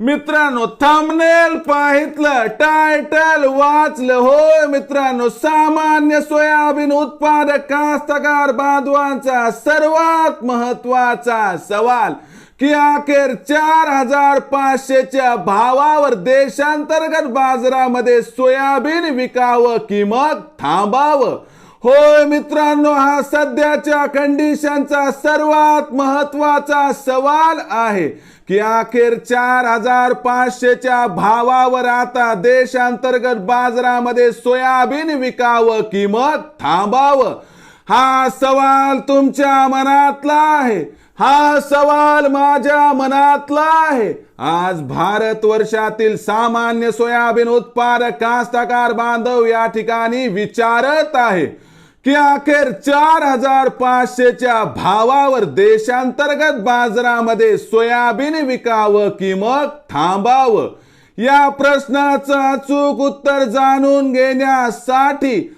मित्रांनो thumbnail पाहितलं title वाचलं. होय मित्रांनो सामान्य सोयाबीन उत्पादक कास्तकार बांधवांचा सर्वात महत्त्वाचा सवाल की अखेर चार हजार पाचशेच्या भावावर देशांतर्गत बाजारामध्ये सोयाबीन विकावं की मग थांबावं? होय मित्रांनो हा सध्याच्या कंडिशनचा सर्वात महत्त्वाचा सवाल आहे की अखेर चार हजार पाचशेच्या भावावर आता देशांतर्गत बाजारामध्ये सोयाबीन विकावं किंमत थांबावं? हा सवाल तुमच्या मनातला आहे. हा सवाल माझ्या मनातला आहे. आज भारत वर्षातील सामान्य सोयाबीन उत्पादक कास्तकार बांधव या ठिकाणी विचारत आहे की अखेर चार हजार पाचशेच्या भावावर देशांतर्गत बाजारामध्ये सोयाबीन विकावं की मग थांबावं? या प्रश्नाचं अचूक उत्तर जाणून घेण्यासाठी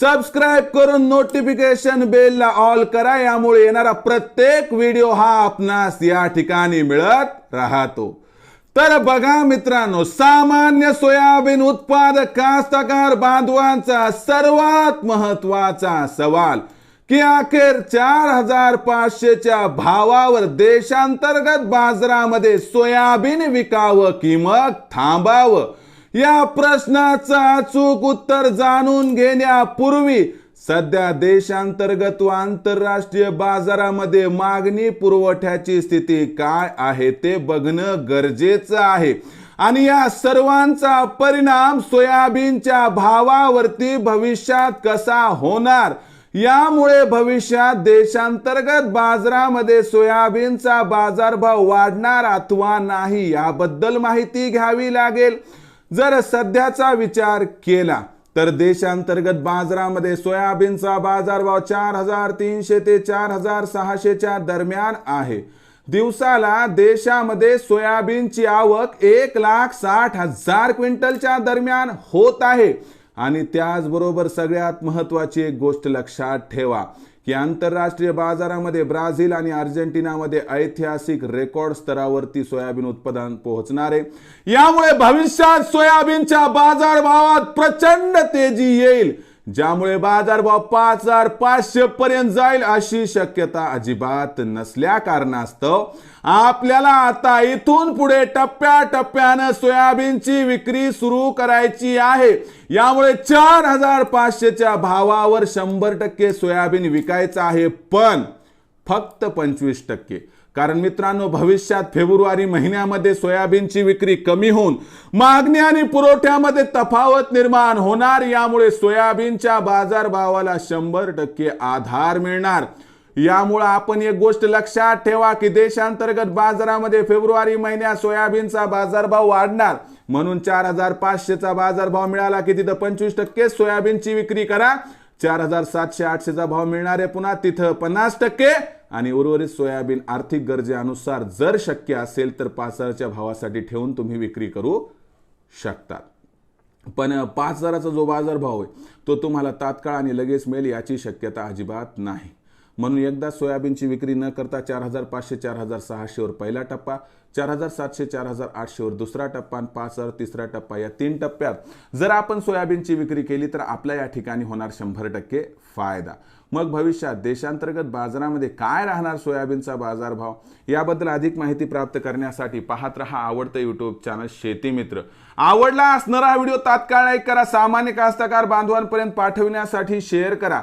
सबस्क्राईब करून नोटिफिकेशन बेलला ऑल करा. यामुळे येणारा प्रत्येक व्हिडिओ हा आपणास या ठिकाणी मिळत राहतो. तर बघा मित्रांनो सामान्य सोयाबीन उत्पादक कास्तकार बांधवांचा सर्वात महत्त्वाचा सवाल की अखेर चार हजार पाचशेच्या भावावर देशांतर्गत बाजारामध्ये सोयाबीन विकावं की मग थांबावं? या प्रश्नाचं अचूक उत्तर जाणून घेण्यापूर्वी सध्या देशांतर्गत व आंतरराष्ट्रीय बाजारामध्ये मागणी पुरवठ्याची स्थिती काय आहे ते बघणं गरजेचं आहे. आणि या सर्वांचा परिणाम सोयाबीनच्या भावावरती भविष्यात कसा होणार? यामुळे भविष्यात देशांतर्गत बाजारामध्ये सोयाबीनचा बाजारभाव वाढणार अथवा नाही याबद्दल माहिती घ्यावी लागेल. जर सध्याचा विचार केला तर देशांतर्गत बाजारामध्ये सोयाबीनचा बाजारभाव चार हजार तीनशे ते चार हजार सहाशेच्या दरम्यान आहे. दिवसाला देशामध्ये सोयाबीनची आवक एक लाख साठ हजार क्विंटलच्या दरम्यान होत आहे. आणि त्याचबरोबर सगळ्यात महत्वाची एक गोष्ट लक्षात ठेवा की आंतरराष्ट्रीय बाजारामध्ये ब्राझील आणि अर्जेंटिनामध्ये ऐतिहासिक रेकॉर्ड स्तरावरती सोयाबीन उत्पादन पोहोचणार आहे. यामुळे भविष्यात सोयाबीनच्या बाजारभावात प्रचंड तेजी येईल. ज्यामुळे बाजारभाव पाच हजार पाचशे पर्यंत जाईल अशी शक्यता अजिबात नसल्या कारणास्तव आपल्याला आता इथून पुढे टप्प्या टप्प्यानं सोयाबीनची विक्री सुरू करायची आहे. यामुळे चार हजार पाचशेच्या भावावर शंभर टक्के सोयाबीन विकायचं आहे पण फक्त पंचवीस टक्के. कारण मित्रांनो भविष्यात फेब्रुवारी महिन्यामध्ये सोयाबीनची विक्री कमी होऊन मागणी आणि पुरवठ्यामध्ये तफावत निर्माण होणार. यामुळे सोयाबीनच्या बाजारभावाला शंभर टक्के आधार मिळणार. यामुळे आपण एक गोष्ट लक्षात ठेवा की देशांतर्गत बाजारामध्ये फेब्रुवारी महिन्यात सोयाबीनचा बाजारभाव वाढणार. म्हणून चार हजार पाचशेचा बाजारभाव मिळाला की तिथं पंचवीस टक्के सोयाबीनची विक्री करा. चार हजार सातशे आठशेचा भाव मिळणार आहे पुन्हा. तिथं पन्नास टक्के आणि उर्वरित सोयाबीन आर्थिक गरजेनुसार जर शक्य असेल तर पाच हजारच्या भावासाठी ठेवून तुम्ही विक्री करू शकतात. पण पाच हजाराचा जो बाजारभाव आहे तो तुम्हाला तात्काळ आणि लगेच मिळेल याची शक्यता अजिबात नाही. म्हणून एकदा सोयाबीनची विक्री न करता चार हजार पाचशे चार हजार सहाशेवर पहिला टप्पा चार हजार सातशे चार हजार आठशेवर दुसरा टप्पा आणि पाच हजार तिसरा टप्पा या तीन टप्प्यात जर आपण सोयाबीनची विक्री केली तर आपल्या या ठिकाणी होणार शंभर टक्के फायदा. मग भविष्यात देशांतर्गत बाजारामध्ये काय राहणार सोयाबीनचा बाजारभाव? याबद्दल अधिक माहिती प्राप्त करण्यासाठी पाहत रहा आवडतं युट्यूब चॅनल शेती मित्र. आवडला असणारा हा व्हिडिओ तात्काळ लाईक करा सामान्य कास्तकार बांधवांपर्यंत पाठविण्यासाठी शेअर करा.